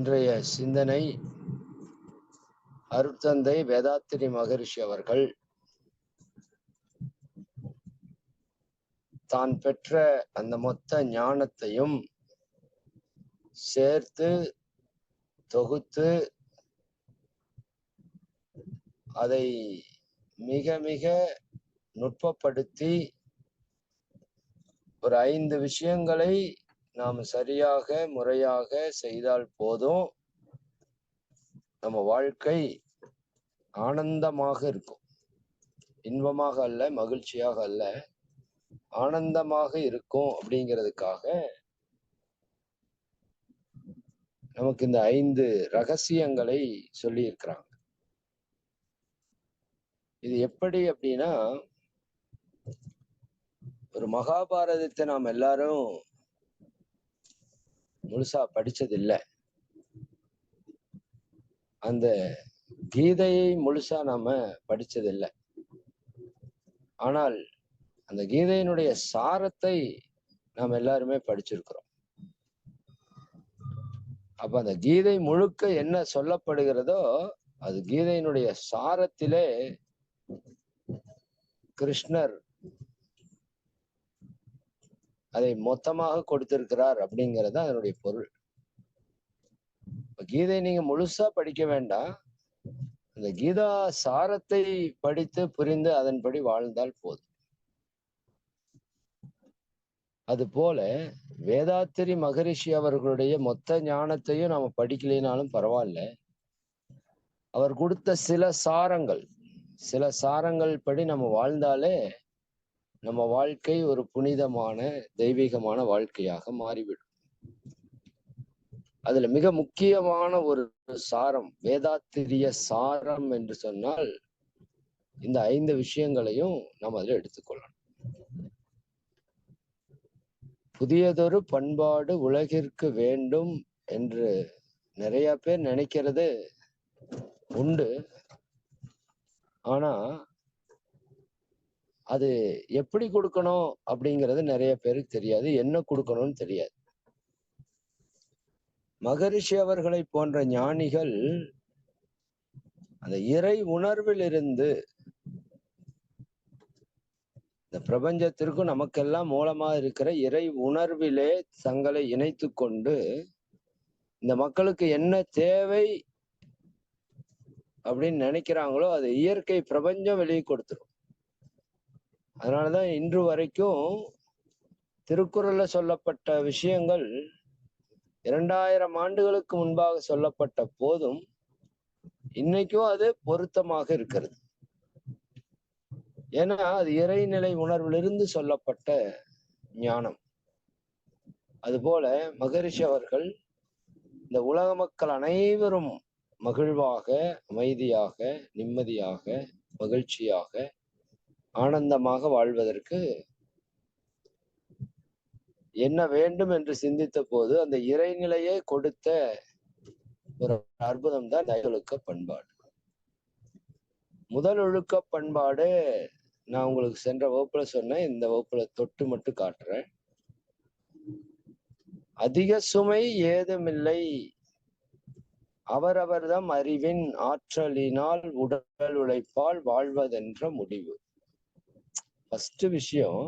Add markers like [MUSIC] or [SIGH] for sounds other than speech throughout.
இன்றைய சிந்தனை அருட்தந்தை வேதாத்திரி மகரிஷி அவர்கள் தான் பெற்ற அந்த மொத்த ஞானத்தையும் சேர்த்து தொகுத்து அதை மிக மிக நுட்பப்படுத்தி ஒரு ஐந்து விஷயங்களை நாம் சரியாக முறையாக செய்தால் போதும். நம்ம வாழ்க்கை ஆனந்தமாக இருக்கும். இன்பமாக அல்ல மகிழ்ச்சியாக அல்ல. ஆனந்தமாக இருக்கும் அப்படிங்கிறதுக்காக நமக்கு இந்த ஐந்து ரகசியங்களை சொல்லி இருக்கிறாங்க இது எப்படி அப்படின்னா ஒரு மகாபாரதத்தை நாம் எல்லாரும் முழுசா படிச்சது இல்லை அந்த கீதையை முழுசா நாம படிச்சது இல்லை ஆனால் அந்த கீதையினுடைய சாரத்தை நாம் எல்லாருமே படிச்சிருக்கிறோம். அப்ப அந்த கீதை முழுக்க என்ன சொல்லப்படுகிறதோ அது கீதையினுடைய சாரத்திலே கிருஷ்ணர் அதை மொத்தமாக கொடுத்திருக்கிறார் அப்படிங்கிறது அதனுடைய பொருள். கீதை நீங்க முழுசா படிக்க வேண்டாம். அந்த கீதா சாரத்தை படித்து புரிந்து அதன்படி வாழ்ந்தால் போதும். அது போல வேதாத்திரி மகரிஷி அவர்களுடைய மொத்த ஞானத்தையும் நாம படிக்கலைனாலும் பரவாயில்ல. அவர் கொடுத்த சில சாரங்கள் சில சாரங்கள் படி நம்ம வாழ்ந்தாலே நம்ம வாழ்க்கை ஒரு புனிதமான தெய்வீகமான வாழ்க்கையாக மாறிவிடும். அதுல மிக முக்கியமான ஒரு சாரம் வேதாத்திரிய சாரம் என்று சொன்னால் இந்த ஐந்து விஷயங்களையும் நாம் அதில் எடுத்துக்கொள்ளணும். புதியதொரு பண்பாடு உலகிற்கு வேண்டும் என்று நிறைய பேர் நினைக்கிறது உண்டு. ஆனா அது எப்படி கொடுக்கணும் அப்படிங்கிறது நிறைய பேருக்கு தெரியாது. என்ன கொடுக்கணும்னு தெரியாது. மகரிஷி அவர்களை போன்ற ஞானிகள் அந்த இறை உணர்வில் இருந்து இந்த பிரபஞ்சத்திற்கும் நமக்கெல்லாம் மூலமா இருக்கிற இறை உணர்விலே தங்களை இணைத்து கொண்டு இந்த மக்களுக்கு என்ன தேவை அப்படின்னு நினைக்கிறாங்களோ அது இயற்கை பிரபஞ்சம் வெளியே கொடுத்துரும். அதனாலதான் இன்று வரைக்கும் திருக்குறள்ல சொல்லப்பட்ட விஷயங்கள் இரண்டாயிரம் ஆண்டுகளுக்கு முன்பாக சொல்லப்பட்ட போதும் இன்னைக்கும் அது பொருத்தமாக இருக்கிறது. ஏன்னா அது இறைநிலை உணர்விலிருந்து சொல்லப்பட்ட ஞானம். அதுபோல மகரிஷி அவர்கள் இந்த உலக மக்கள் அனைவரும் மகிழ்வாக அமைதியாக நிம்மதியாக மகிழ்ச்சியாக ஆனந்தமாக வாழ்வதற்கு என்ன வேண்டும் என்று சிந்தித்த போது அந்த இறைநிலையை கொடுத்த ஒரு அற்புதம் தான் ஒழுக்க பண்பாடு. முதல் ஒழுக்க பண்பாடு நான் உங்களுக்கு சென்ற வகுப்புல சொன்னேன். இந்த வகுப்புல தொட்டு மட்டும் காட்டுறேன். அதிக சுமை ஏதுமில்லை. அவரவர்தம் அறிவின் ஆற்றலினால் உடல் உழைப்பால் வாழ்வதென்ற முடிவு. ஃபர்ஸ்ட் விஷயம்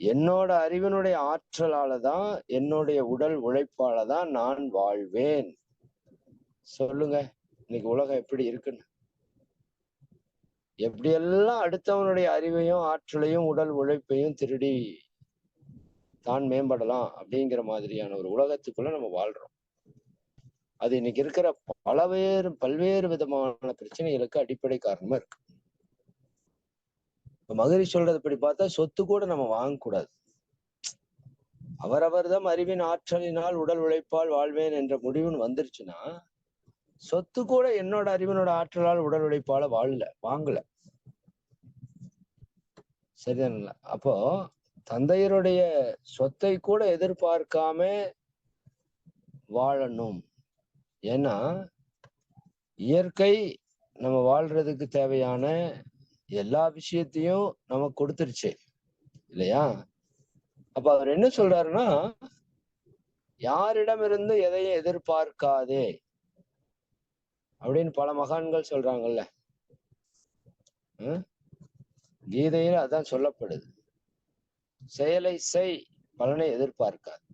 என்னோட அறிவினுடைய ஆற்றலால தான் என்னுடைய உடல் உழைப்பால தான் நான் வாழ்வேன். சொல்லுங்க இன்னைக்கு உலகம் எப்படி இருக்குன்னு. எப்படியெல்லாம் அடுத்தவனுடைய அறிவையும் ஆற்றலையும் உடல் உழைப்பையும் திருடி தான் மேம்படலாம் அப்படிங்கிற மாதிரியான ஒரு உலகத்துக்குள்ள நம்ம வாழ்றோம். அது இன்னைக்கு இருக்கிற பலவேறு பல்வேறு விதமான பிரச்சனைகளுக்கு அடிப்படை காரணமா இருக்கு. மகிழ் சொல்றது இப்படி பார்த்தா சொத்து கூட நம்ம வாங்கக்கூடாது. அவரவர் தான் அறிவின் ஆற்றலினால் உடல் உழைப்பால் வாழ்வேன் என்ற முடிவுன்னு வந்துருச்சுன்னா சொத்து கூட என்னோட அறிவினோட ஆற்றலால் உடல் உழைப்பால வாழல வாங்கல. சரிதான? அப்போ தந்தையருடைய சொத்தை கூட எதிர்பார்க்காம வாழணும். ஏன்னா இயற்கை நம்ம வாழ்றதுக்கு தேவையான எல்லா விஷயத்தையும் நமக்கு கொடுத்துருச்சு இல்லையா? அப்ப அவர் என்ன சொல்றாருன்னா யாரிடமிருந்து எதையும் எதிர்பார்க்காதே அப்படின்னு பல மகான்கள் சொல்றாங்கல்ல. கீதையில அதான் சொல்லப்படுது. செயலை செய் பலனை எதிர்பார்க்காது.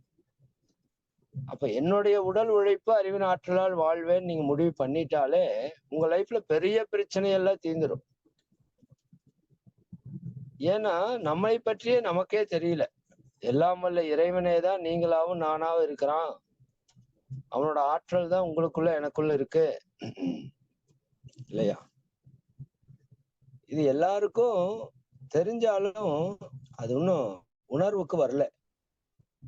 அப்ப என்னுடைய உடல் உழைப்பு அறிவின் ஆற்றலால் வாழ்வேன் நீங்க முடிவு பண்ணிட்டாலே உங்க லைஃப்ல பெரிய பிரச்சனை எல்லாம் தீந்துரும் ஏன்னா நம்மை பற்றியே நமக்கே தெரியல. எல்லாம் வல்ல இறைவனே தான் நீங்களாவும் நானாவும் இருக்கிறான். அவனோட ஆற்றல் தான் உங்களுக்குள்ள எனக்குள்ள இருக்கு. இல்லையா? இது எல்லாருக்கும் தெரிஞ்சாலும் அது இன்னும் உணர்வுக்கு வரல.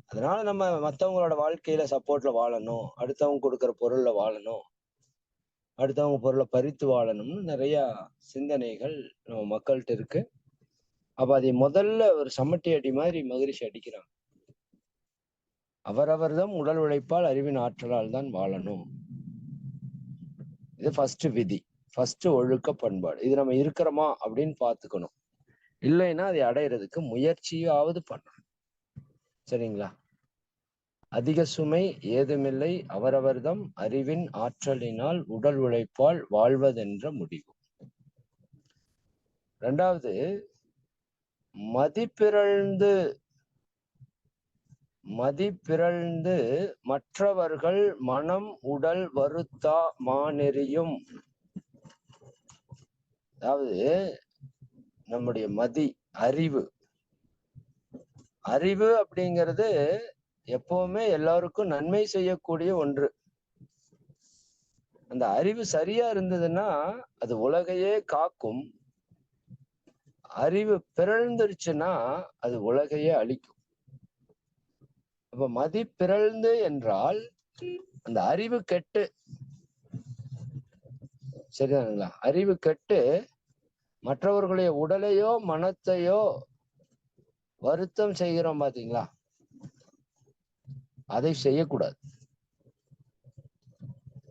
அதனால நம்ம மத்தவங்களோட வாழ்க்கையில சப்போர்ட்ல வாழணும். அடுத்தவங்க கொடுக்குற பொருள்ல வாழணும். அடுத்தவங்க பொருளை பறித்து வாழணும்னு நிறைய சிந்தனைகள் நம்ம மக்கள்கிட்ட இருக்கு. அப்ப அதை முதல்ல ஒரு சமட்டி அடி மாதிரி மகிழ்ச்சி அடிக்கிறாங்க. அவரவர்தம் உடல் உழைப்பால் அறிவின் ஆற்றலால் தான் வாழணும். இது ஃபர்ஸ்ட் விதி. ஃபர்ஸ்ட் ஒழுக்க பண்பாடு. இது நம்ம இருக்கிறோமா அப்படின்னு பார்த்துக்கணும். இல்லைன்னா அதை அடையிறதுக்கு முயற்சியாவது பண்ணணும். சரிங்களா? அதிக சுமை ஏதுமில்லை. அவரவர்தம் அறிவின் ஆற்றலினால் உடல் உழைப்பால் வாழ்வதென்ற முடிவு. ரெண்டாவது மதிப்பிறழ்ந்து மதிப்பிறழ்ந்து மற்றவர்கள் மனம் உடல் வருத்தா மானெறியும் அதாவது நம்முடைய மதி அறிவு. அறிவு அப்படிங்கிறது எப்பவுமே எல்லாருக்கும் நன்மை செய்யக்கூடிய ஒன்று. அந்த அறிவு சரியா இருந்ததுன்னா அது உலகையே காக்கும். அறிவு பிறழ்ந்துருச்சுன்னா அது உலகையே அழிக்கும். அப்ப மதி பிறழ்ந்து என்றால் அந்த அறிவு கெட்டு. சரிதானுங்களா அறிவு கெட்டு மற்றவர்களுடைய உடலையோ மனத்தையோ வருத்தம் செய்கிறோம் பாத்தீங்களா? அதை செய்யக்கூடாது.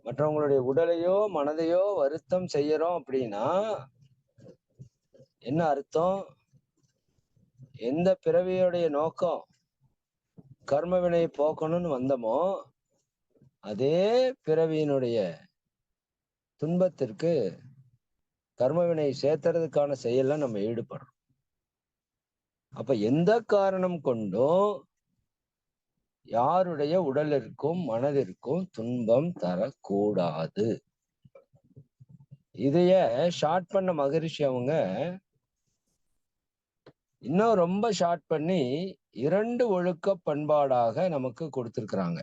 மற்றவங்களுடைய உடலையோ மனதையோ வருத்தம் செய்யறோம் அப்படின்னா என்ன அர்த்தம்? எந்த பிறவியுடைய நோக்கம்? கர்ம வினையை போக்கணும்னு வந்தோமோ அதே பிறவியினுடைய துன்பத்திற்கு கர்ம வினை சேர்த்துறதுக்கான செயல்ல நம்ம ஈடுபடுறோம். அப்ப எந்த காரணம் கொண்டும் யாருடைய உடலிற்கும் மனதிற்கும் துன்பம் தரக்கூடாது. இதைய ஷார்ட் பண்ண மகரிஷி அவங்க இன்னும் ரொம்ப ஷார்ட் பண்ணி இரண்டு ஒழுக்க பண்பாடாக நமக்கு கொடுத்திருக்கிறாங்க.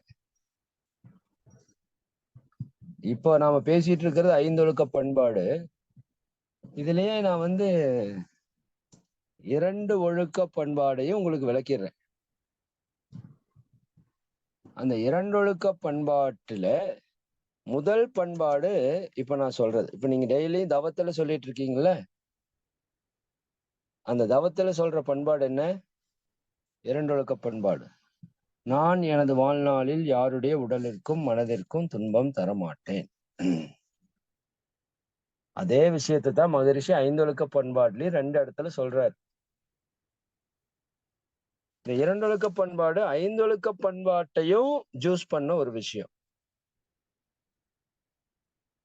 இப்போ நாம பேசிட்டு இருக்கிறது ஐந்து ஒழுக்க பண்பாடு. இதுலயே நான் வந்து இரண்டு ஒழுக்க பண்பாடையும் உங்களுக்கு விளக்கிடுறேன். அந்த இரண்டொழுக்க பண்பாட்டுல முதல் பண்பாடு இப்ப நான் சொல்றது. இப்ப நீங்க டெய்லியும் தவத்துல சொல்லிட்டு இருக்கீங்களே அந்த தவத்துல சொல்ற பண்பாடு என்ன? இரண்டொழுக்க பண்பாடு. நான் எனது வாழ்நாளில் யாருடைய உடலிற்கும் மனதிற்கும் துன்பம் தரமாட்டேன். அதே விஷயத்தை தான் மகரிஷி ஐந்தொழுக்க பண்பாடுலயும் ரெண்டு இடத்துல சொல்றாரு. இந்த இரண்டொழுக்க பண்பாடு ஐந்தொழுக்க பண்பாட்டையும் ஜூஸ் பண்ண ஒரு விஷயம்.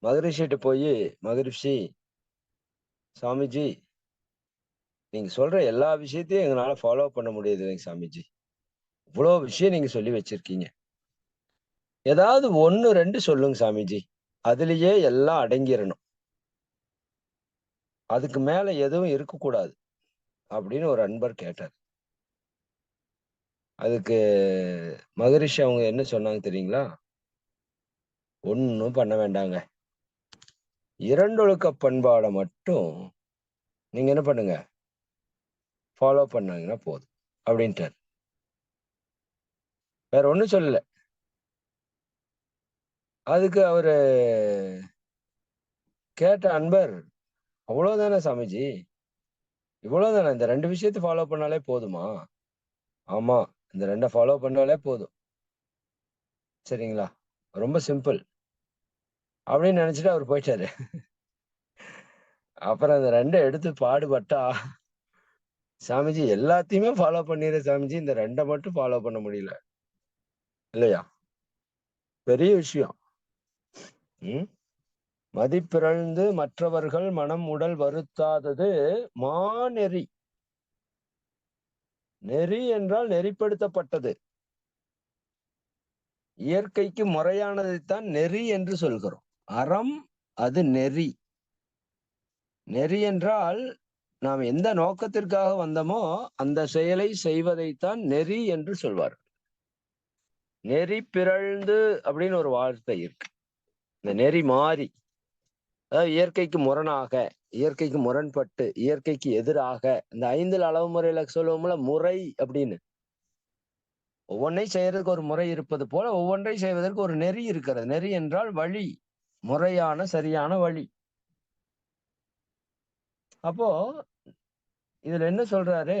மகரிஷிட்டு போய் மகரிஷி சாமிஜி நீங்க சொல்ற எல்லா விஷயத்தையும் எங்களால ஃபாலோ பண்ண முடியுது இல்லைங்க சாமிஜி. இவ்வளோ விஷயம் நீங்க சொல்லி வச்சிருக்கீங்க. ஏதாவது ஒன்று ரெண்டு சொல்லுங்க சாமிஜி. அதுலயே எல்லாம் அடங்கிடணும் அதுக்கு மேல எதுவும் இருக்கக்கூடாது அப்படின்னு ஒரு அன்பர் கேட்டார். அதுக்கு மகரிஷி அவங்க என்ன சொன்னாங்க தெரியுங்களா? ஒன்றும் பண்ண வேண்டாங்க. இரண்டொழுக்க பண்பாடை மட்டும் நீங்க என்ன பண்ணுங்க? ஃபாலோ பண்ணாங்கன்னா போதும் அப்படின்ட்டார். வேற ஒன்றும் சொல்லலை. அதுக்கு அவரு கேட்ட அன்பர் அவ்வளோதானே சாமிஜி? இவ்வளோதானே இந்த ரெண்டு விஷயத்தை ஃபாலோ பண்ணாலே போதுமா? ஆமாம் இந்த ரெண்டை ஃபாலோ பண்ணாலே போதும். சரிங்களா? ரொம்ப சிம்பிள் அப்படின்னு நினச்சிட்டு அவர் போயிட்டாரு. அப்புறம் அந்த ரெண்டை எடுத்து பாடுபட்டா சாமிஜி எல்லாத்தையுமே ஃபாலோ பண்ணிடுற சாமிஜி. இந்த ரெண்டை மட்டும் ஃபாலோ பண்ண முடியல. இல்லையா? பெரிய விஷயம். உம் மதிப்பிறழ்ந்து மற்றவர்கள் மனம் உடல் வருத்தாதது மாநெறி. நெறி என்றால் நெறிப்படுத்தப்பட்டது. இயற்கைக்கு முறையானதைத்தான் நெறி என்று சொல்கிறோம். அறம் அது நெறி. நெறி என்றால் நாம் எந்த நோக்கத்திற்காக வந்தோமோ அந்த செயலை செய்வதைத்தான் நெறி என்று சொல்வார். நெறி பிறழ்ந்து அப்படின்னு ஒரு வார்த்தை இருக்கு. இந்த நெறி மாறி அதாவது இயற்கைக்கு முரணாக இயற்கைக்கு முரண்பட்டு இயற்கைக்கு எதிராக இந்த ஐந்தில் அளவு முறையில சொல்லுவோம்ல முறை அப்படின்னு. ஒவ்வொன்றை செய்யறதுக்கு ஒரு முறை இருப்பது போல ஒவ்வொன்றை செய்வதற்கு ஒரு நெறி இருக்கிறது. நெறி என்றால் வழி முறையான சரியான வழி. அப்போ இதுல என்ன சொல்றாரு?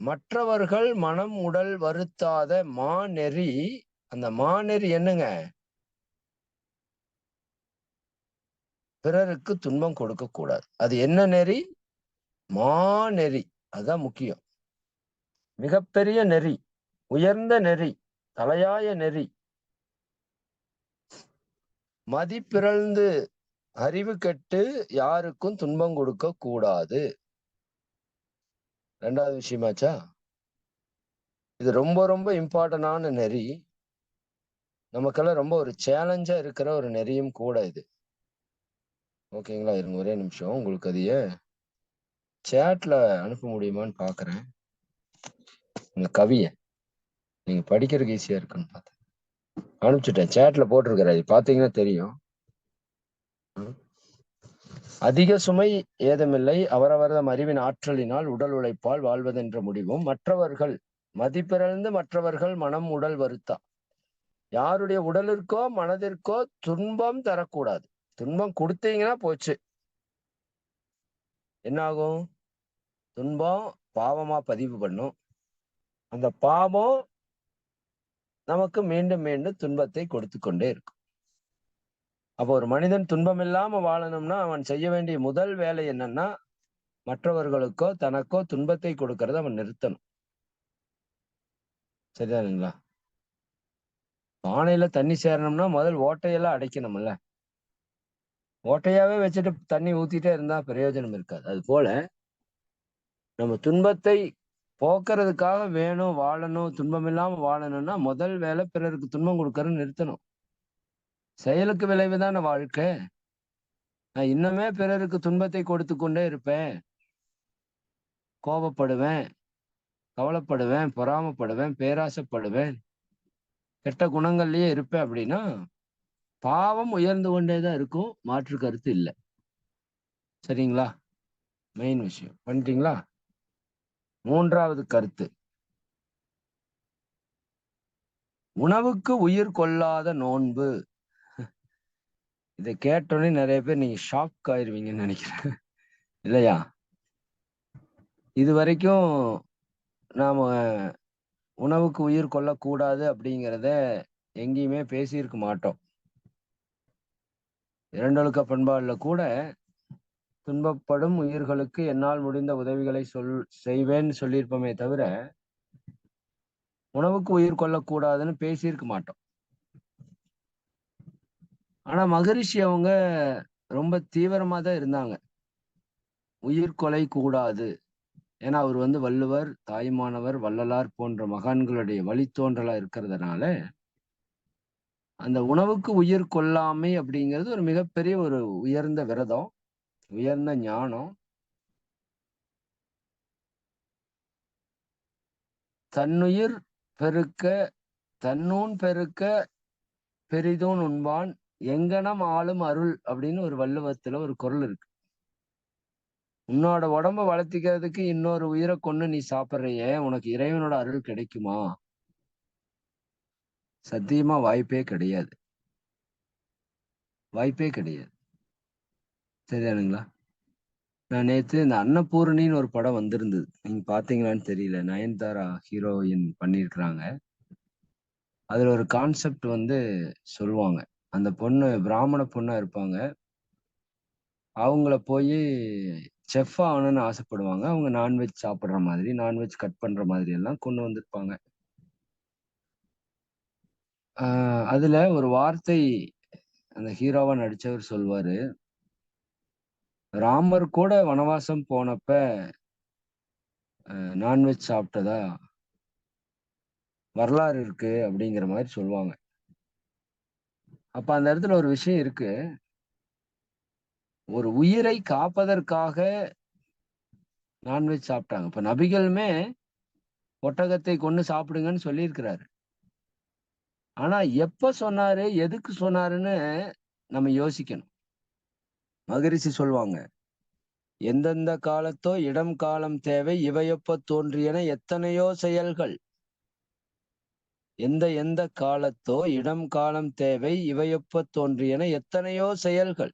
மற்றவர்கள் மனம் உடல் வருத்தாத மாநெறி அந்த மாநெறி என்னங்க? பிறருக்கு துன்பம் கொடுக்க கூடாது. அது என்ன நெறி? மாநெறி. அதுதான் முக்கியம். மிகப்பெரிய நெறி உயர்ந்த நெறி தலையாய நெறி. மதிப்பிறழ்ந்து அறிவு கெட்டு யாருக்கும் துன்பம் கொடுக்க கூடாது. ரெண்டாவது விஷயமாச்சா? இது ரொம்ப ரொம்ப இம்பார்ட்டன்டான நெறி. நமக்கெல்லாம் ரொம்ப ஒரு சேலஞ்சா இருக்கிற ஒரு நெறியும் கூட இது. ஓகேங்களா? இருங்க ஒரே நிமிஷம். உங்களுக்கு அதைய சேட்ல அனுப்ப முடியுமான்னு பாக்குறேன். உங்க கவிய. நீங்க படிக்கிறதுக்கு ஈஸியா இருக்குன்னு பார்த்தேன். அனுப்பிச்சுட்டேன். சேட்ல போட்டிருக்கிறாரு. பாத்தீங்கன்னா தெரியும். அதிக சுமை ஏதுமில்லை. அவரவரதம் அறிவின் ஆற்றலினால் உடல் உழைப்பால் வாழ்வதென்ற முடிவும் மற்றவர்கள் மதிப்பிறந்து மற்றவர்கள் மனம் உடல் வருத்தா. யாருடைய உடலிற்கோ மனதிற்கோ துன்பம் தரக்கூடாது. துன்பம் கொடுத்தீங்கன்னா போச்சு. என்னாகும்? துன்பம் பாவமா பதிவு பண்ணும். அந்த பாவம் நமக்கு மீண்டும் மீண்டும் துன்பத்தை கொடுத்து கொண்டே இருக்கும். அப்போ ஒரு மனிதன் துன்பம் இல்லாம வாழணும்னா அவன் செய்ய வேண்டிய முதல் வேலை என்னன்னா மற்றவர்களுக்கோ தனக்கோ துன்பத்தை கொடுக்கறத அவன் நிறுத்தணும். சரிதானுங்களா பானையில தண்ணி சேரணும்னா முதல் ஓட்டையெல்லாம் அடைக்கணும்ல. ஓட்டையாவே வச்சுட்டு தண்ணி ஊத்திட்டே இருந்தா பிரயோஜனம் இருக்காது. அது போல நம்ம துன்பத்தை போக்குறதுக்காக வேணும் வாழணும் துன்பம் இல்லாம வாழணும்னா முதல் வேலை பிறருக்கு துன்பம் கொடுக்கறன்னு நிறுத்தணும். செயலுக்கு விளைவுதான வாழ்க்கை? நான் இன்னுமே பிறருக்கு துன்பத்தை கொடுத்து கொண்டே இருப்பேன். கோபப்படுவேன் கவலைப்படுவேன் பொறாமப்படுவேன் பேராசைப்படுவேன். கெட்ட குணங்கள்லயே இருப்பேன் அப்படின்னா பாவம் உயர்ந்து கொண்டேதான் இருக்கும். மாற்று கருத்து இல்லை. சரிங்களா? மெயின் விஷயம். பண்ணிட்டீங்களா? மூன்றாவது கருத்து. உணவுக்கு உயிர் கொள்ளாத நோன்பு. இதை கேட்டோடனே நிறைய பேர் நீங்க ஷாக் ஆயிருவீங்கன்னு நினைக்கிறேன். இல்லையா? இது வரைக்கும் நாம உணவுக்கு உயிர் கொள்ளக்கூடாது அப்படிங்கிறத எங்கேயுமே பேசியிருக்க மாட்டோம். இரண்டொழுக்க பண்பாடுல கூட துன்பப்படும் உயிர்களுக்கு என்னால் முடிந்த உதவிகளை சொல் செய்வேன்னு சொல்லியிருப்போமே தவிர உணவுக்கு உயிர் கொள்ளக்கூடாதுன்னு பேசியிருக்க மாட்டோம். ஆனா மகரிஷி அவங்க ரொம்ப தீவிரமா தான் இருந்தாங்க. உயிர் கொலை கூடாது. ஏன்னா அவர் வந்து வள்ளுவர் தாய்மானவர் வள்ளலார் போன்ற மகான்களுடைய வழித்தோன்றலா இருக்கிறதுனால அந்த உணவுக்கு உயிர் கொல்லாமை அப்படிங்கிறது ஒரு மிகப்பெரிய ஒரு உயர்ந்த விரதம் உயர்ந்த ஞானம். தன்னுயிர் பெருக்க தன்னூன் பெருக்க பெரிதூன் உண்பான் எங்கனம் ஆளும் அருள் அப்படின்னு ஒரு வள்ளுவத்துல ஒரு குரல் இருக்கு. உன்னோட உடம்ப வளர்த்திக்கிறதுக்கு இன்னொரு உயிரை கொண்டு நீ சாப்பிட்றையே உனக்கு இறைவனோட அருள் கிடைக்குமா? சத்தியமா வாய்ப்பே கிடையாது. வாய்ப்பே கிடையாது. சரியானுங்களா நான் நேத்து இந்த அன்னபூரணின்னு ஒரு படம் வந்திருந்தது. நீங்க பாத்தீங்களான்னு தெரியல. நயன்தாரா ஹீரோயின் பண்ணியிருக்கிறாங்க அதுல ஒரு கான்செப்ட் வந்து சொல்லுவாங்க. அந்த பொண்ணு பிராமண பொண்ணா இருப்பாங்க. அவங்கள போய் செஃப் ஆகணும்னு ஆசைப்படுவாங்க. அவங்க நான்வெஜ் சாப்பிட்ற மாதிரி நான்வெஜ் கட் பண்ற மாதிரி எல்லாம் கொண்டு வந்திருப்பாங்க. அதுல ஒரு வார்த்தை அந்த ஹீரோவா நடிச்சவர் சொல்வாரு. ராமர் கூட வனவாசம் போனப்ப நான்வெஜ் சாப்பிட்டதா? வரலாறு இருக்கு அப்படிங்கிற மாதிரி சொல்லுவாங்க அப்ப அந்த இடத்துல ஒரு விஷயம் இருக்கு. ஒரு உயிரை காப்பதற்காக நான்வெஜ் சாப்பிட்டாங்க. இப்ப நபிகளுமே ஒட்டகத்தை கொண்டு சாப்பிடுங்கன்னு சொல்லியிருக்கிறாரு. ஆனா எப்ப சொன்னாரு எதுக்கு சொன்னாருன்னு நம்ம யோசிக்கணும். மகரிஷி சொல்லுவாங்க எந்தெந்த காலத்தோ இடம் காலம் தேவை இவையொப்ப தோன்றியன எத்தனையோ செயல்கள். எந்த எந்த காலத்தோ இடம் காலம் தேவை இவையொப்ப தோன்றியன எத்தனையோ செயல்கள்.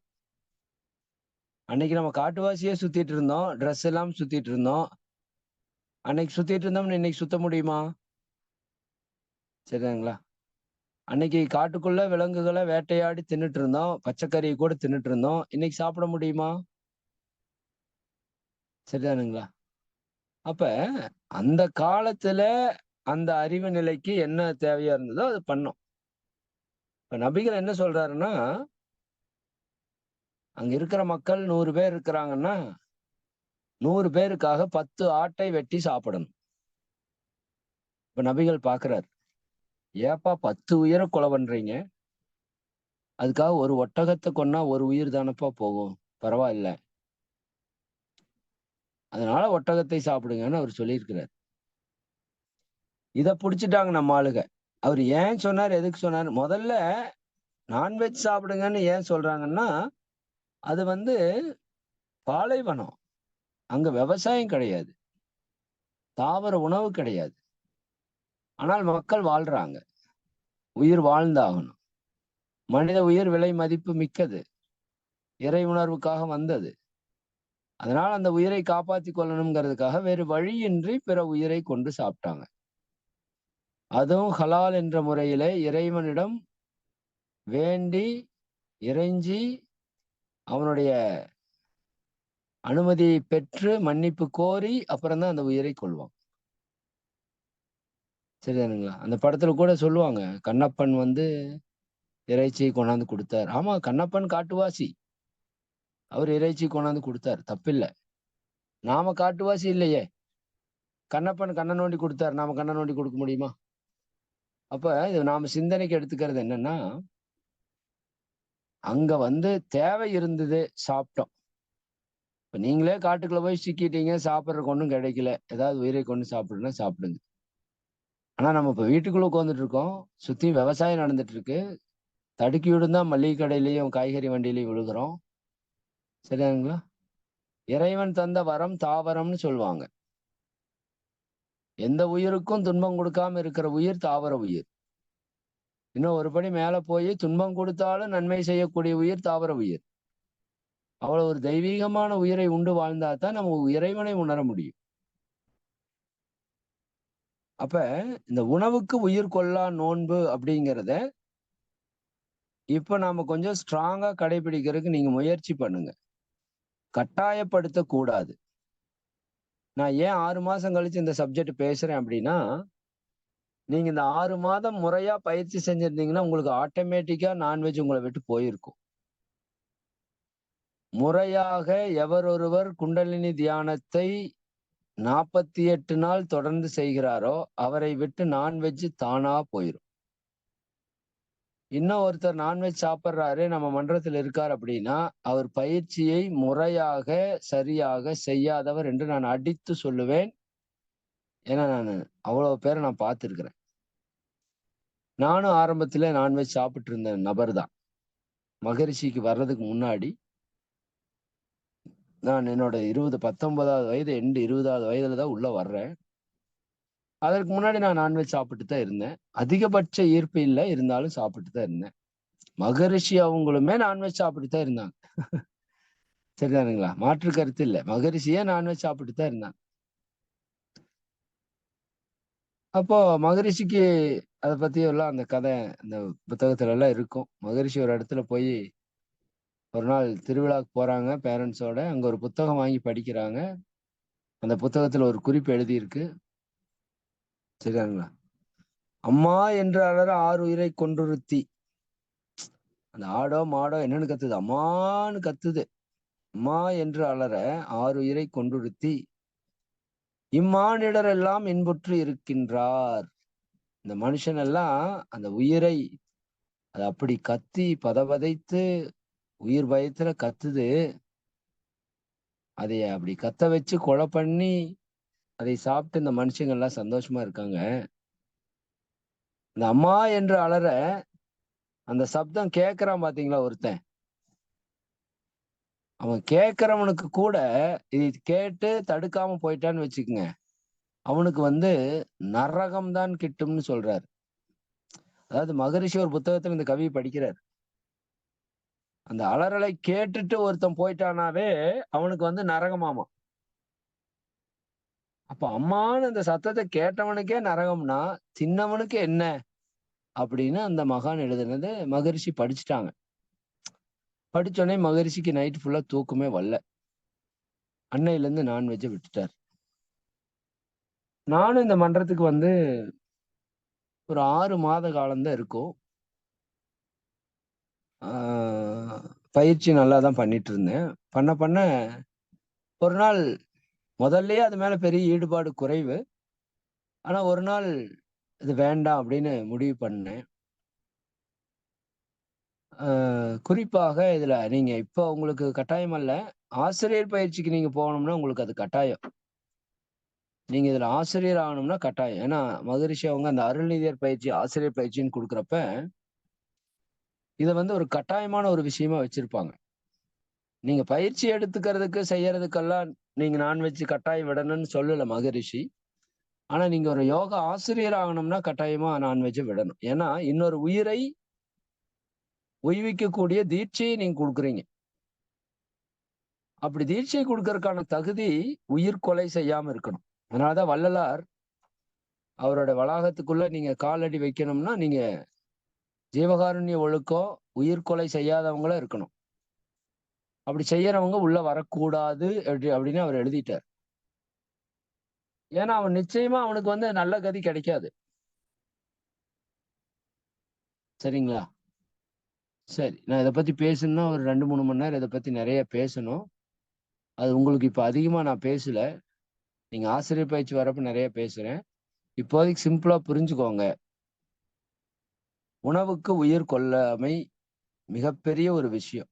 அன்னைக்கு நம்ம காட்டுவாசியே சுத்திட்டு இருந்தோம் ட்ரெஸ் எல்லாம் சுத்திட்டு இருந்தோம். அன்னைக்கு சுத்திட்டு இருந்தோம்னு இன்னைக்கு சுத்த முடியுமா? சரிங்களா? அன்னைக்கு காட்டுக்குள்ள விலங்குகளை வேட்டையாடி தின்னுட்டு இருந்தோம் பச்சைக்கறியை கூட தின்னுட்டு இருந்தோம். இன்னைக்கு சாப்பிட முடியுமா? சரிதானுங்களா? அப்ப அந்த காலத்துல அந்த அறிவு நிலைக்கு என்ன தேவையா இருந்ததோ அது பண்ணோம். இப்ப நபிகள் என்ன சொல்றாருன்னா அங்க இருக்கிற மக்கள் நூறு பேர் இருக்கிறாங்கன்னா நூறு பேருக்காக பத்து ஆட்டை வெட்டி சாப்பிடணும். இப்ப நபிகள் பாக்குறாரு ஏப்பா பத்து உயிரை கொலை பண்றீங்க? அதுக்காக ஒரு ஒட்டகத்தை கொன்னா ஒரு உயிர் தானப்பா போகும்? பரவாயில்ல. அதனால ஒட்டகத்தை சாப்பிடுங்கன்னு அவர் சொல்லியிருக்கிறார். இதை பிடிச்சிட்டாங்க நம்ம ஆளுக. அவர் ஏன் சொன்னார் எதுக்கு சொன்னார்? முதல்ல நான்வெஜ் சாப்பிடுங்கன்னு ஏன் சொல்றாங்கன்னா அது வந்து பாலைவனம். அங்க விவசாயம் கிடையாது. தாவர உணவு கிடையாது. ஆனால் மக்கள் வாழ்றாங்க. உயிர் வாழ்ந்தாகணும். மனித உயிர் விலை மதிப்பு மிக்கது. இறை உணர்வுக்காக வந்தது. அதனால் அந்த உயிரை காப்பாற்றி கொள்ளணுங்கிறதுக்காக வேறு வழியின்றி பிற உயிரை கொண்டு சாப்பிட்டாங்க. அதுவும் ஹலால் என்ற முறையிலே இறைவனிடம் வேண்டி இறைஞ்சி அவனுடைய அனுமதி பெற்று மன்னிப்பு கோரி அப்புறம்தான் அந்த உயிரை கொள்வான் சரிதானுங்களா? அந்த படத்துல கூட சொல்லுவாங்க கண்ணப்பன் வந்து இறைச்சியை கொண்டாந்து கொடுத்தார். ஆமா கண்ணப்பன் காட்டுவாசி. அவர் இறைச்சி கொண்டாந்து கொடுத்தார். தப்பில்லை. நாம காட்டுவாசி இல்லையே. கண்ணப்பன் கண்ணை நோண்டி கொடுத்தார். நாம கண்ணை நோண்டி கொடுக்க முடியுமா? அப்ப இது நாம சிந்தனைக்கு எடுத்துக்கிறது என்னன்னா அங்க வந்து தேவை இருந்தது சாப்பிட்டோம். இப்ப நீங்களே காட்டுக்குள்ள போய் சிக்கிட்டீங்க சாப்பிட்றதுக்கு ஒன்றும் கிடைக்கல. ஏதாவது உயிரை கொண்டு சாப்பிடுன்னா சாப்பிடுங்க. ஆனா நம்ம இப்ப வீட்டுக்குள்ள உட்காந்துட்டு இருக்கோம் சுத்தி விவசாயம் நடந்துட்டு இருக்கு தடுக்கி விழுந்தா மளிகை கடையிலையும் காய்கறி வண்டியிலையும் விழுகிறோம். சரியாங்களா இறைவன் தந்த வரம் தாவரம்னு சொல்லுவாங்க. எந்த உயிருக்கும் துன்பம் கொடுக்காம இருக்கிற உயிர் தாவர உயிர். இன்னும் ஒரு படி மேல போய் துன்பம் கொடுத்தாலும் நன்மை செய்யக்கூடிய உயிர் தாவர உயிர். அவ்வளவு ஒரு தெய்வீகமான உயிரை உண்டு வாழ்ந்தா தான் நம்ம இறைவனை உணர முடியும். அப்ப இந்த உணவுக்கு உயிர் கொள்ளா நோன்பு அப்படிங்கிறத இப்ப நாம கொஞ்சம் ஸ்ட்ராங்கா கடைபிடிக்கிறதுக்கு நீங்க முயற்சி பண்ணுங்க. கட்டாயப்படுத்த கூடாது நான் ஏன் ஆறு மாசம் கழிச்சு இந்த சப்ஜெக்ட் பேசுறேன் அப்படின்னா நீங்க இந்த ஆறு மாதம் முறையா பயிற்சி செஞ்சிருந்தீங்கன்னா உங்களுக்கு ஆட்டோமேட்டிக்கா நான்வெஜ் உங்களை விட்டு போயிருக்கும். முறையாக எவரொருவர் குண்டலினி தியானத்தை நாற்பத்தி எட்டு நாள் தொடர்ந்து செய்கிறாரோ அவரை விட்டு நான்வெஜ் தானா போயிடும் இன்னும் ஒருத்தர் நான்வெஜ் சாப்பிட்றாரு நம்ம மன்றத்தில் இருக்கார் அப்படின்னா அவர் பயிற்சியை முறையாக சரியாக செய்யாதவர் என்று நான் அடித்து சொல்லுவேன். ஏன்னா நான் அவ்வளவு பேரை நான் பார்த்துருக்குறேன். நானும் ஆரம்பத்தில் நான்வெஜ் சாப்பிட்டு இருந்த நபர் தான். மகரிஷிக்கு வர்றதுக்கு முன்னாடி நான் என்னோட இருபது பத்தொன்பதாவது வயது எண்டு இருபதாவது வயதுல தான் உள்ள வர்றேன். அதற்கு முன்னாடி நான் நான்வெஜ் சாப்பிட்டு தான் இருந்தேன். அதிகபட்ச ஈர்ப்பு இல்லை இருந்தாலும் சாப்பிட்டு தான் இருந்தேன். மகரிஷி அவங்களுமே நான்வெஜ் சாப்பிட்டு தான் இருந்தாங்க. [LAUGHS] சரிதானுங்களா? மாற்று கருத்து இல்லை. மகரிஷியே நான்வெஜ் சாப்பிட்டு தான் இருந்தாங்க. அப்போ மகரிஷிக்கு அதை பத்தி எல்லாம் அந்த கதை அந்த புத்தகத்துல எல்லாம் இருக்கும். மகரிஷி ஒரு இடத்துல போய் ஒரு நாள் திருவிழாக்கு போறாங்க பேரண்ட்ஸோட அங்க ஒரு புத்தகம் வாங்கி படிக்கிறாங்க. அந்த புத்தகத்துல ஒரு குறிப்பு எழுதியிருக்கு. சரிங்களா அம்மா என்று அலற ஆறு உயிரை கொண்டுருத்தி அந்த ஆடோ மாடோ என்னன்னு கத்துது? அம்மான்னு கத்துது. அம்மா என்று அலற ஆறு உயிரை கொண்டுருத்தி இம்மானிடர் எல்லாம் இன்புற்று இருக்கின்றார். இந்த மனுஷன் எல்லாம் அந்த உயிரை அது அப்படி கத்தி பதவதைத்து உயிர் பயத்துல கத்துது. அதை அப்படி கத்த வச்சு கொலை பண்ணி அதை சாப்பிட்டு இந்த மனுஷங்க எல்லாம் சந்தோஷமா இருக்காங்க. இந்த அம்மா என்று அலற அந்த சப்தம் கேட்கறான் பாத்தீங்களா ஒருத்தன். அவன் கேட்கறவனுக்கு கூட இது கேட்டு தடுக்காம போயிட்டான்னு வச்சுக்கோங்க. அவனுக்கு வந்து நரகம் தான் கிட்டும்னு சொல்றாரு. அதாவது மகரிஷி ஒரு புத்தகத்துல இந்த கவியை படிக்கிறார். அந்த அலறலை கேட்டுட்டு ஒருத்தன் போயிட்டானாவே அவனுக்கு வந்து நரகமாமா அப்ப அம்மான்னு அந்த சத்தத்தை கேட்டவனுக்கே நரகம்னா சின்னவனுக்கு என்ன? அப்படின்னு அந்த மகான் எழுதுனது மகரிஷி படிச்சுட்டாங்க. படிச்சோடனே மகரிஷிக்கு நைட் ஃபுல்லா தூக்கமே வரல. அன்னையில இருந்து நான்வெஜ்ஜை விட்டுட்டார். நானும் இந்த மன்றத்துக்கு வந்து ஒரு ஆறு மாத காலம்தான் இருக்கும். பயிற்சி நல்லா தான் பண்ணிட்டு இருந்தேன். பண்ண பண்ண ஒரு நாள் முதல்லயே அது மேல பெரிய ஈடுபாடு குறைவு. ஆனா ஒரு நாள் இது வேண்டாம் அப்படின்னு முடிவு பண்ணேன். குறிப்பாக இதுல நீங்க இப்போ உங்களுக்கு கட்டாயம் அல்ல. ஆசிரியர் பயிற்சிக்கு நீங்க போகணும்னா உங்களுக்கு அது கட்டாயம். நீங்க இதுல ஆசிரியர் ஆகணும்னா கட்டாயம். ஏன்னா மகரிஷி அவங்க அந்த அருள்நிதியர் பயிற்சி ஆசிரியர் பயிற்சின்னு கொடுக்குறப்ப இதை வந்து ஒரு கட்டாயமான ஒரு விஷயமா வச்சிருப்பாங்க. நீங்க பயிற்சி எடுத்துக்கிறதுக்கு செய்யறதுக்கெல்லாம் நீங்க நான்வெஜ் கட்டாயம் விடணும்னு சொல்லல மகரிஷி. ஆனா நீங்க ஒரு யோகா ஆசிரியர் ஆகணும்னா கட்டாயமா நான்வெஜ்ஜை விடணும். ஏன்னா இன்னொரு உயிரை உய்விக்கக்கூடிய தீட்சையை நீங்க கொடுக்குறீங்க. அப்படி தீட்சை கொடுக்கறதுக்கான தகுதி உயிர் கொலை செய்யாம இருக்கணும். அதனாலதான் வள்ளலார் அவரோட வளாகத்துக்குள்ள நீங்க காலடி வைக்கணும்னா நீங்க ஜீவகாருண்ய ஒழுக்கம் உயிர் கொலை இருக்கணும். அப்படி செய்யறவங்க உள்ள வரக்கூடாது அப்படி அப்படின்னு அவர் எழுதிட்டார். ஏன்னா அவன் நிச்சயமா அவனுக்கு வந்து நல்ல கதி கிடைக்காது. சரிங்களா? சரி நான் இதை பத்தி பேசணும்னா ஒரு ரெண்டு மூணு மணி நேரம் இதை பத்தி நிறைய பேசணும். அது உங்களுக்கு இப்ப அதிகமா நான் பேசல. நீங்க ஆசிரியர் பயிற்சி வரப்ப நிறைய பேசுறேன். இப்போதைக்கு சிம்பிளா புரிஞ்சுக்கோங்க. உணவுக்கு உயிர் கொல்லாமை மிகப்பெரிய ஒரு விஷயம்.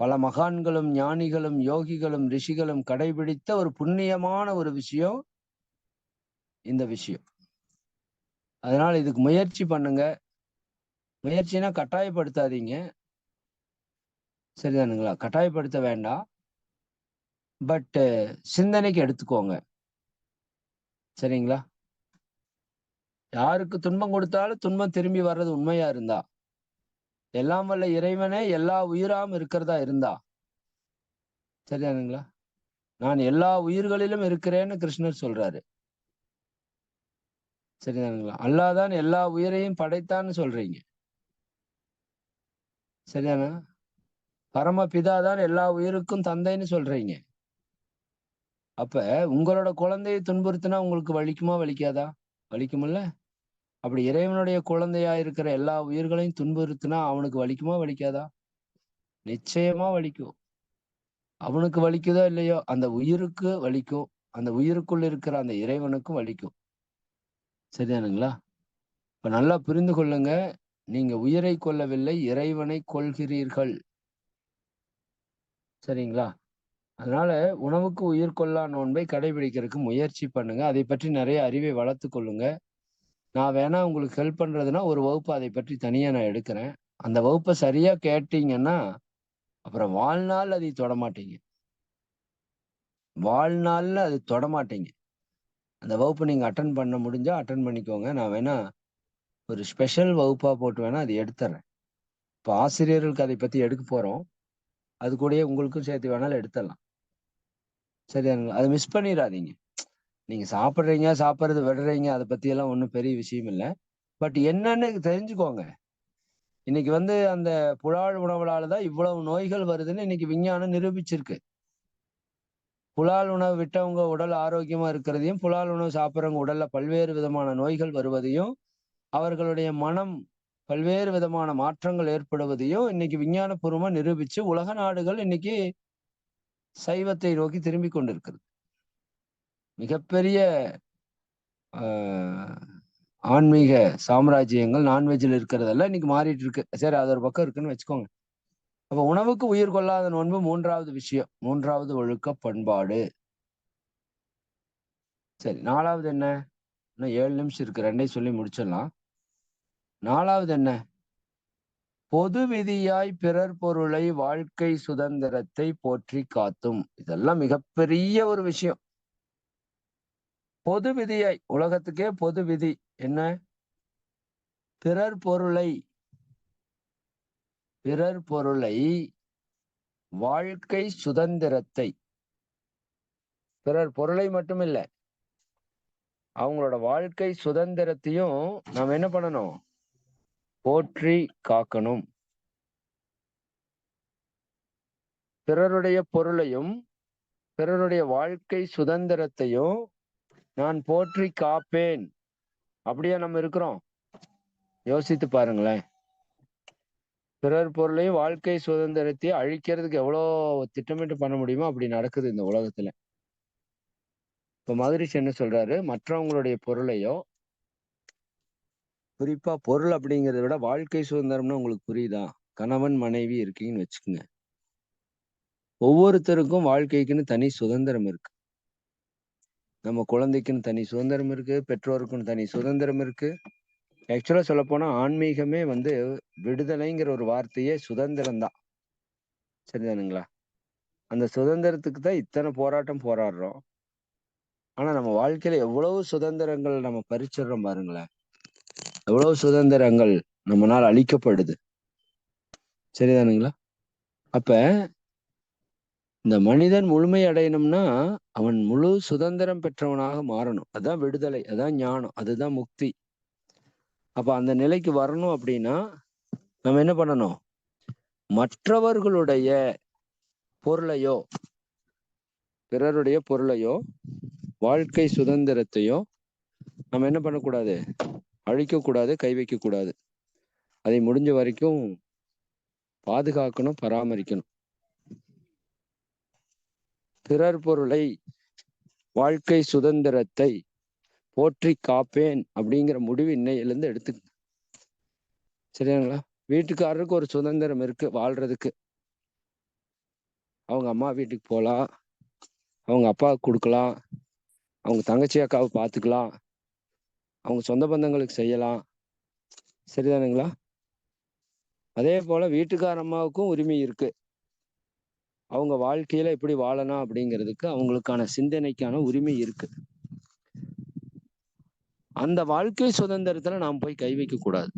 பல மகான்களும் ஞானிகளும் யோகிகளும் ரிஷிகளும் கடைபிடித்த ஒரு புண்ணியமான ஒரு விஷயம் இந்த விஷயம். அதனால இதுக்கு முயற்சி பண்ணுங்க. முயற்சினா கட்டாயப்படுத்தாதீங்க. சரிதானுங்களா கட்டாயப்படுத்த வேண்டாம். பட்டு சிந்தனைக்கு எடுத்துக்கோங்க. சரிங்களா? யாருக்கு துன்பம் கொடுத்தாலும் துன்பம் திரும்பி வர்றது உண்மையா இருந்தா? எல்லாம் வல்ல இறைவனே எல்லா உயிராம் இருக்கிறதா இருந்தா? சரியானுங்களா நான் எல்லா உயிர்களிலும் இருக்கிறேன்னு கிருஷ்ணர் சொல்றாரு. சரிதானுங்களா? அல்லாதான் எல்லா உயிரையும் படைத்தான்னு சொல்றீங்க. சரிதானா? பரமபிதா தான் எல்லா உயிருக்கும் தந்தைன்னு சொல்றீங்க. அப்ப உங்களோட குழந்தையை துன்புறுத்தினா உங்களுக்கு வலிக்குமா வலிக்காதா? வலிக்குமில்ல? அப்படி இறைவனுடைய குழந்தையா இருக்கிற எல்லா உயிர்களையும் துன்புறுத்தினா அவனுக்கு வலிக்குமா வலிக்காதா? நிச்சயமா வலிக்கும். அவனுக்கு வலிக்குதோ இல்லையோ அந்த உயிருக்கு வலிக்கும். அந்த உயிருக்குள் இருக்கிற அந்த இறைவனுக்கும் வலிக்கும். சரிதானுங்களா? இப்ப நல்லா புரிந்து கொள்ளுங்க. நீங்க உயிரை கொல்லவில்லை இறைவனை கொள்கிறீர்கள் சரிங்களா? அதனால உணவுக்கு உயிர் கொள்ளா நோன்பை கடைபிடிக்கிறதுக்கு முயற்சி பண்ணுங்க. அதை பற்றி நிறைய அறிவை வளர்த்து கொள்ளுங்க. நான் வேணா உங்களுக்கு ஹெல்ப் பண்றதுன்னா ஒரு வகுப்பு அதை பற்றி தனியா நான் எடுக்கிறேன். அந்த வகுப்பை சரியா கேட்டீங்கன்னா அப்புறம் வாழ்நாள் அதை தொடமாட்டீங்க. வாழ்நாள்ல அது தொடமாட்டீங்க. அந்த வகுப்பு நீங்க அட்டன் பண்ண முடிஞ்சா அட்டன் பண்ணிக்கோங்க. நான் வேணா ஒரு ஸ்பெஷல் வகுப்பா போட்டு வேணா அது எடுத்துறேன். இப்போ ஆசிரியர்களுக்கு அதை பத்தி எடுக்க போறோம். அது கூடயே உங்களுக்கும் சேர்த்து வேணாலும் எடுத்துடலாம். சரியானுங்களா அதை மிஸ் பண்ணிடாதீங்க. நீங்க சாப்பிட்றீங்க சாப்பிட்றது விடுறீங்க அதை பத்தி எல்லாம் ஒன்றும் பெரிய விஷயம் இல்லை. பட் என்னன்னு தெரிஞ்சுக்கோங்க. இன்னைக்கு வந்து அந்த புலால் உணவுனால தான் இவ்வளவு நோய்கள் வருதுன்னு இன்னைக்கு விஞ்ஞானம் நிரூபிச்சிருக்கு. புலால் உணவு விட்டவங்க உடல் ஆரோக்கியமா இருக்கிறதையும் புலால் உணவு சாப்பிட்றவங்க உடல்ல பல்வேறு விதமான நோய்கள் வருவதையும் அவர்களுடைய மனம் பல்வேறு விதமான மாற்றங்கள் ஏற்படுவதையும் இன்னைக்கு விஞ்ஞானபூர்வமா நிரூபிச்சு உலக நாடுகள் இன்னைக்கு சைவத்தை நோக்கி திரும்பி கொண்டிருக்கிறது. மிகப்பெரிய ஆஹ், ஆன்மீக சாம்ராஜ்யங்கள் நான்வெஜ்ல இருக்கிறதெல்லாம் இன்னைக்கு மாறிட்டு இருக்கு. சரி அது ஒரு பக்கம் இருக்குன்னு வச்சுக்கோங்க. அப்ப உணவுக்கு உயிர் கொள்ளாத நோன்பு மூன்றாவது விஷயம். மூன்றாவது ஒழுக்க பண்பாடு சரி நாலாவது என்ன? இன்னும் ஏழு நிமிஷம் இருக்கு. ரெண்டையும் சொல்லி முடிச்சிடலாம். நாலாவது என்ன? பொது விதியாய் பிறர் பொருளை வாழ்க்கை சுதந்திரத்தை போற்றி காத்தும். இதெல்லாம் மிகப்பெரிய ஒரு விஷயம். பொது விதியை உலகத்துக்கே பொது விதி என்ன? பிறர் பொருளை. பிறர் பொருளை வாழ்க்கை சுதந்திரத்தை. பிறர் பொருளை மட்டும் இல்லை அவங்களோட வாழ்க்கை சுதந்திரத்தையும் நாம் என்ன பண்ணணும்? போற்றி காக்கணும். பிறருடைய பொருளையும் பிறருடைய வாழ்க்கை சுதந்திரத்தையும் நான் போற்றி காப்பேன். அப்படியே நம்ம இருக்கிறோம். யோசித்து பாருங்களேன். பிறர் பொருளையும் வாழ்க்கை சுதந்திரத்தையும் அழிக்கிறதுக்கு எவ்வளோ திட்டமிட்டு பண்ண முடியுமோ அப்படி நடக்குது இந்த உலகத்துல. இப்ப மதுரிஷ் என்ன சொல்றாரு? மற்றவங்களுடைய பொருளையோ குறிப்பா பொருள் அப்படிங்கிறத விட வாழ்க்கை சுதந்திரம்னு உங்களுக்கு புரியுதா? கணவன் மனைவி இருக்கீங்கன்னு வச்சுக்கோங்க. ஒவ்வொருத்தருக்கும் வாழ்க்கைக்குன்னு தனி சுதந்திரம் இருக்கு. நம்ம குழந்தைக்குன்னு தனி சுதந்திரம் இருக்கு பெற்றோருக்குன்னு தனி சுதந்திரம் இருக்கு. ஆக்சுவலா சொல்ல போனா ஆன்மீகமே வந்து விடுதலைங்கிற ஒரு வார்த்தையே சுதந்திரம் தான் சரிதானுங்களா? அந்த சுதந்திரத்துக்கு தான் இத்தனை போராட்டம் போராடுறோம். ஆனா நம்ம வாழ்க்கையில எவ்வளவு சுதந்திரங்கள் நம்ம பறிச்சிடுறோம் பாருங்களேன். எவ்வளவு சுதந்திரங்கள் நம்மளால் அழிக்கப்படுது சரிதானுங்களா? அப்ப இந்த மனிதன் முழுமை அடையணும்னா அவன் முழு சுதந்திரம் பெற்றவனாக மாறணும். அதான் விடுதலை அதான் ஞானம் அதுதான் முக்தி. அப்ப அந்த நிலைக்கு வரணும் அப்படின்னா நம்ம என்ன பண்ணணும்? மற்றவர்களுடைய பொருளையோ பிறருடைய பொருளையோ வாழ்க்கை சுதந்திரத்தையோ நம்ம என்ன பண்ணக்கூடாது? அழிக்கக்கூடாது கை வைக்கக்கூடாது. அதை முடிஞ்ச வரைக்கும் பாதுகாக்கணும் பராமரிக்கணும். பிறர் பொருளை வாழ்க்கை சுதந்திரத்தை போற்றி காப்பேன் அப்படிங்கிற முடிவு இன்னையிலேருந்து எடுத்துக்க சரியாங்களா வீட்டுக்காரருக்கு ஒரு சுதந்திரம் இருக்கு வாழ்றதுக்கு. அவங்க அம்மா வீட்டுக்கு போகலாம் அவங்க அப்பாவுக்கு கொடுக்கலாம். அவங்க தங்கச்சி அக்காவை பார்த்துக்கலாம். அவங்க சொந்த பந்தங்களுக்கு செய்யலாம். சரிதானுங்களா? அதே போல வீட்டுக்கார அம்மாவுக்கும் உரிமை இருக்கு. அவங்க வாழ்க்கையில எப்படி வாழலாம் அப்படிங்கிறதுக்கு அவங்களுக்கான சிந்தனைக்கான உரிமை இருக்கு. அந்த வாழ்க்கை சுதந்திரத்துல நாம் போய் கை வைக்க கூடாது.